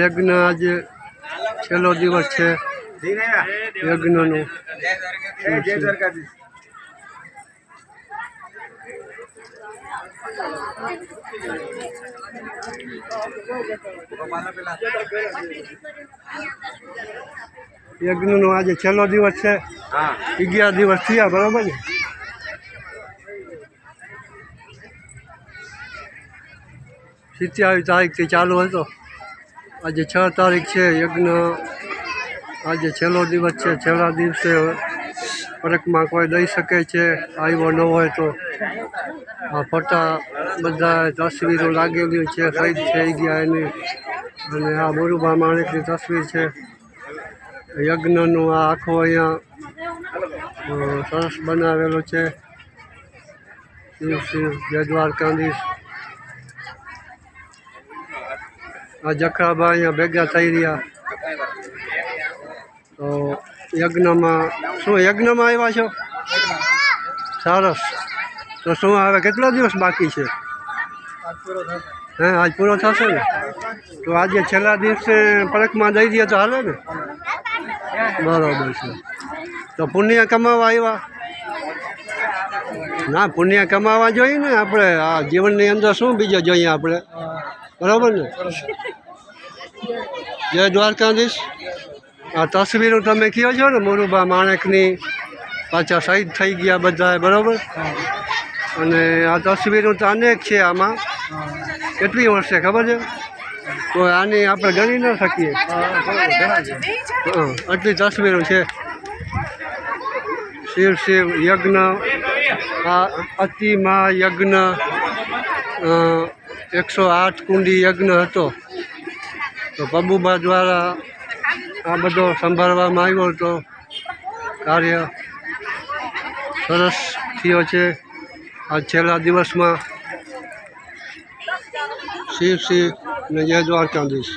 યજ્ઞ આજે છેલ્લો દિવસ છે. યજ્ઞનો. જય દ્વારકાધીશ. યજ્ઞનો આજે છેલ્લો દિવસ છે. અગિયાર દિવસ થયા બરાબર ને સિત્યાવીસ તારીખથી ચાલુ હતો. આજે છ તારીખ છે યજ્ઞ. આજે છેલ્લો દિવસ છે છેલ્લા દિવસે પરકમાં કોઈ દઈ શકે છે આવ્યો ન હોય તો. આ ફોટા બધા તસવીરો લાગેલી છે શહીદ થઈ ગયા એની. અને આ મોરુભા માણેકની તસવીર છે. યજ્ઞનું આ આખો અહીંયા સરસ બનાવેલું છે. શિવ આ જખરાબા અહીંયા ભેગા થઈ રહ્યા. તો યજ્ઞમાં, શું, યજ્ઞમાં આવ્યા છો? સરસ. તો શું, હવે કેટલા દિવસ બાકી છે? હે, આજ પૂરો થશે ને? તો આજે છેલ્લા દિવસે પરખમાં દઈ દઈએ તો હાલે ને? બરોબર છે. તો પુણ્ય કમાવા આવ્યા? ના, પુણ્ય કમાવા જોઈએ ને આપણે. આ જીવનની અંદર શું બીજે જોઈએ આપણે? બરાબર ને? જય દ્વારકાધીશ. આ તસવીરો તમે કહો છો ને? મોરુબા માણેકની પાછા શહીદ થઈ ગયા બધા બરાબર? અને આ તસવીરો તો અનેક છે આમાં. કેટલી વર્ષે, ખબર છે? તો આની આપણે ગણી ન શકીએ. આટલી તસવીરો છે. શિવ શિવ યજ્ઞ. અતિમા યજ્ઞ એકસો આઠ કુંડી યજ્ઞ હતો. તો પબુબા દ્વારા આ બધો સંભાળવામાં આવ્યો હતો. કાર્ય સરસ થયો છે. આ છેલ્લા દિવસમાં શિવ શિવ ને જય દ્વારકાધીશ